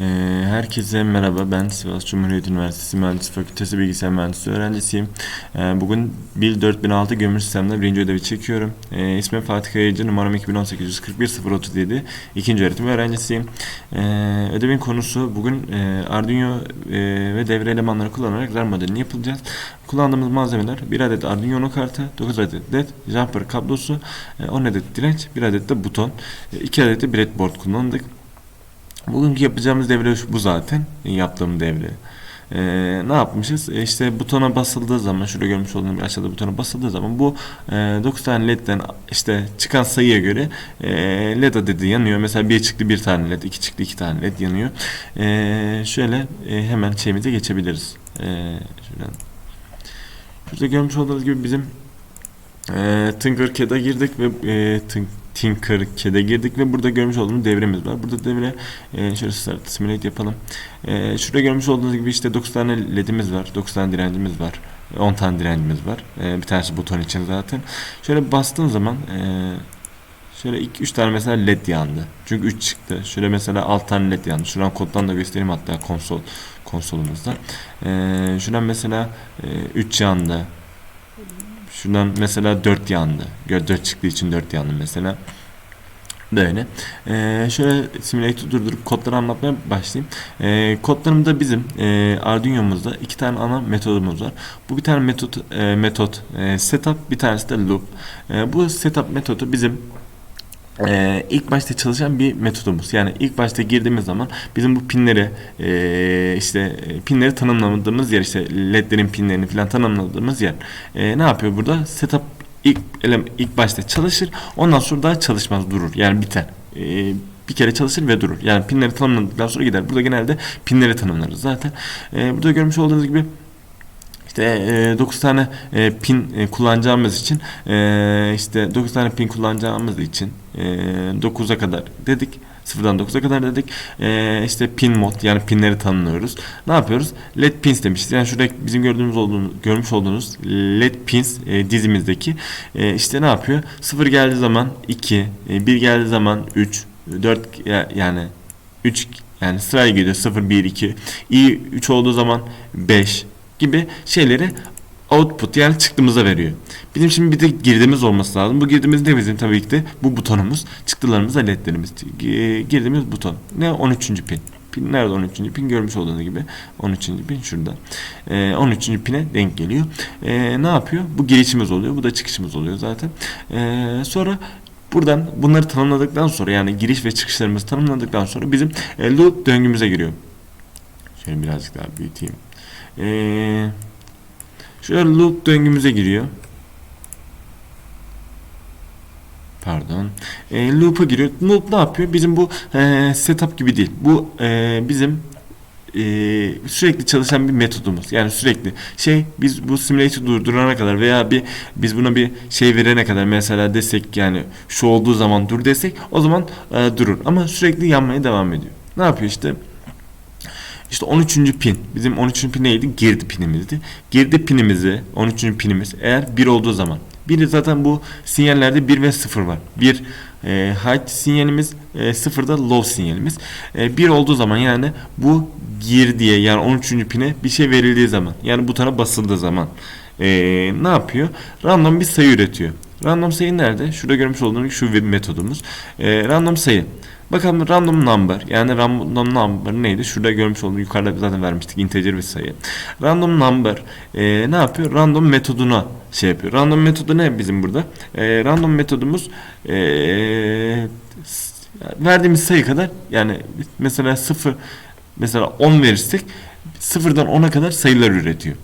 Ee, herkese merhaba. Ben Sivas Cumhuriyet Üniversitesi Mühendislik Fakültesi Bilgisayar Mühendisliği öğrencisiyim. Ee, bugün BİL 4006 gömülü sistemde birinci ödevi çekiyorum. Ee, ismim Fatih Kayıcı, numaram 2018 037. İkinci öğretim öğrencisiyim. Ödevin konusu bugün e, Arduino e, ve devre elemanları kullanarak RAM modelini yapacağız. Kullandığımız malzemeler 1 adet Arduino kartı, 9 adet led, jumper kablosu, e, 10 adet direnç, 1 adet de buton, 2 adet de breadboard kullandık. Bugünkü yapacağımız devre bu zaten. Yaptığım devre. Ee, ne yapmışız? E, işte butona basıldığı zaman, şurada görmüş olduğunuz gibi aşağıda butona basıldığı zaman bu e, 9 tane ledden işte çıkan sayıya göre e, led adedi yanıyor. Mesela bir çıktı bir tane led, iki çıktı iki tane led yanıyor. E, şöyle e, hemen şeyimize geçebiliriz. E, şuradan. Şurada görmüş olduğunuz gibi bizim e, Tinkercad'a girdik ve e, Tin- Tinkercad'e girdik ve burada görmüş olduğunuz devremiz var. Burada devre e, şöyle start simulate yapalım. E, şurada görmüş olduğunuz gibi işte 9 tane ledimiz var, 9 tane direncimiz var, 10 tane direncimiz var. E, bir tanesi buton için zaten. Şöyle bastığın zaman e, şöyle 3 tane mesela led yandı. Çünkü 3 çıktı. Şöyle mesela 6 tane led yandı. Şuradan koddan da göstereyim hatta konsol konsolumuzda. E, şuradan mesela 3 yandı. Şuradan mesela 4 yandı. 4 çıktığı için 4 yandı mesela. Böyle. Ee, şöyle simülatörü durdurup kodları anlatmaya başlayayım. Ee, kodlarımda bizim e, Arduino'muzda iki tane ana metodumuz var. Bu bir tane metot e, metot e, setup, bir tanesi de loop. E, bu setup metodu bizim ee, ilk başta çalışan bir metodumuz. Yani ilk başta girdiğimiz zaman bizim bu pinleri e, işte e, pinleri tanımladığımız yer işte ledlerin pinlerini falan tanımladığımız yer. E, ne yapıyor burada? Setup ilk elem ilk başta çalışır. Ondan sonra daha çalışmaz durur. Yani biter. E, bir kere çalışır ve durur. Yani pinleri tanımladıktan sonra gider. Burada genelde pinleri tanımlarız zaten. E, burada görmüş olduğunuz gibi işte e, 9 tane e, pin e, kullanacağımız için e, işte 9 tane pin kullanacağımız için e, 9'a kadar dedik. Sıfırdan 9'a kadar dedik. E, işte pin mod yani pinleri tanımlıyoruz. Ne yapıyoruz? LED pins demişiz. Yani şurada bizim gördüğümüz olduğumuz, görmüş olduğunuz LED pins e, dizimizdeki e, işte ne yapıyor? 0 geldiği zaman 2, 1 geldiği zaman 3, 4 yani 3 yani sırayla gidiyor 0 1 2. i 3 olduğu zaman 5 gibi şeyleri output yani çıktımıza veriyor. Bizim şimdi bir de girdimiz olması lazım. Bu girdimiz ne bizim tabii ki de bu butonumuz. Çıktılarımız. Gi- Girdiğimiz buton. Ne 13. pin. Pin nerede 13. pin görmüş olduğunuz gibi 13. pin şurada. Ee, 13. pine denk geliyor. Ee, ne yapıyor? Bu girişimiz oluyor. Bu da çıkışımız oluyor zaten. Ee, sonra buradan bunları tanımladıktan sonra yani giriş ve çıkışlarımızı tanımladıktan sonra bizim e, loop döngümüze giriyor. Şöyle birazcık daha büyüteyim. Ee, şöyle loop döngümüze giriyor. Pardon. E, loop'a giriyor. Loop ne yapıyor? Bizim bu e, setup gibi değil. Bu e, bizim e, sürekli çalışan bir metodumuz. Yani sürekli şey biz bu simülatörü durdurana kadar veya bir biz buna bir şey verene kadar mesela desek yani şu olduğu zaman dur desek o zaman e, durur. Ama sürekli yanmaya devam ediyor. Ne yapıyor işte? İşte 13. pin. Bizim 13. pin neydi? Girdi pinimizdi. Girdi pinimizi 13. pinimiz eğer 1 olduğu zaman. Bir zaten bu sinyallerde 1 ve 0 var. 1 e, high sinyalimiz, e, 0 da low sinyalimiz. E, 1 olduğu zaman yani bu girdiye yani 13. pine bir şey verildiği zaman yani butona basıldığı zaman e, ne yapıyor? Random bir sayı üretiyor. Random sayı nerede? Şurada görmüş olduğunuz şu bir metodumuz. E, random sayı. Bakalım random number yani random number neydi? Şurada görmüş olduğunuz yukarıda zaten vermiştik integer bir sayı. Random number e, ne yapıyor? Random metoduna şey yapıyor. Random metodu ne bizim burada? E, random metodumuz e, verdiğimiz sayı kadar yani mesela 0 mesela 10 verirsek sıfırdan 10'a kadar sayılar üretiyor.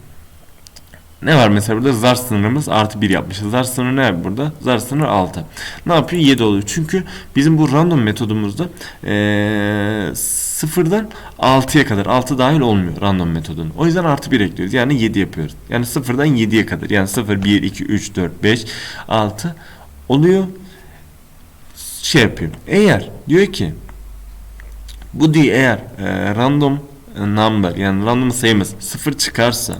Ne var mesela burada zar sınırımız artı 1 yapmışız. Zar sınırı ne burada? Zar sınırı 6. Ne yapıyor? 7 oluyor. Çünkü bizim bu random metodumuzda eee sıfırdan 6'ya kadar 6 dahil olmuyor random metodun. O yüzden artı 1 ekliyoruz. Yani 7 yapıyoruz. Yani sıfırdan 7'ye kadar. Yani 0, 1, 2, 3, 4, 5, 6 oluyor. Şey yapıyor. Eğer diyor ki bu diye eğer e, random number yani random sayımız 0 çıkarsa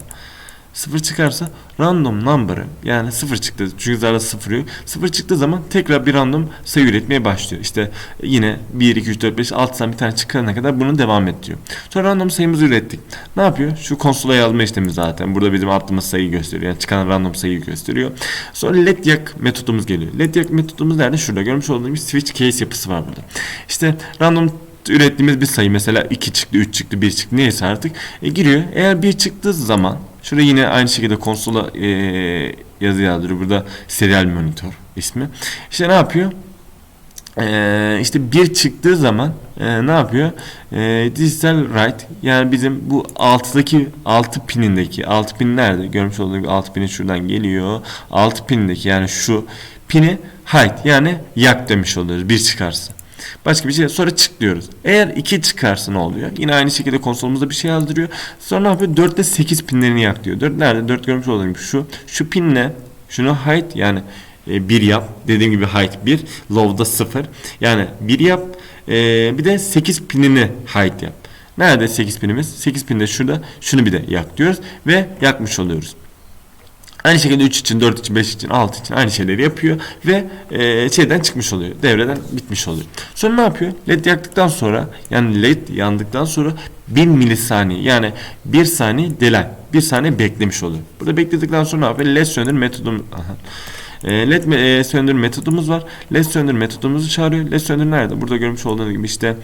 0 çıkarsa random number'ı yani 0 çıktı çünkü zararda 0 yok. 0 çıktığı zaman tekrar bir random sayı üretmeye başlıyor. İşte yine 1, 2, 3, 4, 5, 6 tane bir tane çıkarana kadar bunu devam ettiriyor. Sonra random sayımızı ürettik. Ne yapıyor? Şu konsola yazma işlemi zaten. Burada bizim attığımız sayıyı gösteriyor. Yani çıkan random sayıyı gösteriyor. Sonra let yak metodumuz geliyor. Let yak metodumuz nerede? Şurada görmüş olduğunuz gibi switch case yapısı var burada. İşte random ürettiğimiz bir sayı mesela 2 çıktı, 3 çıktı, 1 çıktı neyse artık e, giriyor. Eğer 1 çıktığı zaman şurada yine aynı şekilde konsola e, yazı yazdırıyor. Burada serial monitor ismi. İşte ne yapıyor? Ee, işte bir çıktığı zaman e, ne yapıyor? E, digital write yani bizim bu alttaki 6 pinindeki 6 pin nerede? Görmüş olduğunuz gibi 6 pini şuradan geliyor. 6 pinindeki yani şu pini hide yani yak demiş oluyoruz bir çıkarsa. Başka bir şey sonra çık diyoruz. Eğer 2 çıkarsa ne oluyor? Yine aynı şekilde konsolumuzda bir şey yazdırıyor. Sonra ne yapıyor? 4 ile 8 pinlerini yak diyor. 4 nerede? 4 görmüş gibi şu. Şu pinle şunu hide yani e, bir yap. Dediğim gibi height 1, low'da 0. Yani bir yap. e, bir de 8 pinini height yap. Nerede 8 pinimiz? 8 pin de şurada. Şunu bir de yak diyoruz ve yakmış oluyoruz. Aynı şekilde 3 için, 4 için, 5 için, 6 için aynı şeyleri yapıyor ve e, şeyden çıkmış oluyor. Devreden bitmiş oluyor. Sonra ne yapıyor? LED yaktıktan sonra yani LED yandıktan sonra 1 milisaniye yani 1 saniye delay. 1 saniye beklemiş oluyor. Burada bekledikten sonra ne yapıyor? LED söndür metodum aha. E, LED e, metodumuz var. LED söndür metodumuzu çağırıyor. LED söndür nerede? Burada görmüş olduğunuz gibi işte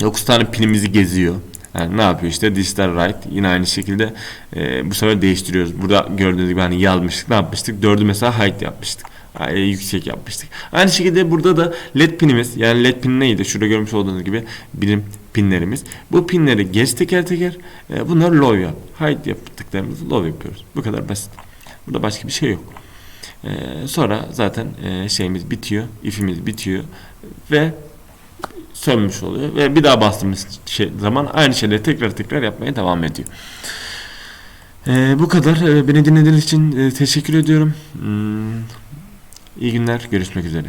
9 tane pinimizi geziyor. Yani ne yapıyor işte digital write yine aynı şekilde e, bu sefer değiştiriyoruz. Burada gördüğünüz gibi hani yazmıştık ne yapmıştık? 4'ü mesela height yapmıştık. Yani yüksek yapmıştık. Aynı şekilde burada da led pinimiz yani led pin neydi? Şurada görmüş olduğunuz gibi birim pinlerimiz. Bu pinleri geç teker teker e, bunları low yap. Height yaptıklarımızı low yapıyoruz. Bu kadar basit. Burada başka bir şey yok. E, sonra zaten e, şeyimiz bitiyor. ifimiz bitiyor ve sönmüş oluyor ve bir daha bastığımız şey, zaman aynı şeyleri tekrar tekrar yapmaya devam ediyor. Ee, bu kadar. Ee, beni dinlediğiniz için e, teşekkür ediyorum. Hmm, iyi günler. Görüşmek üzere.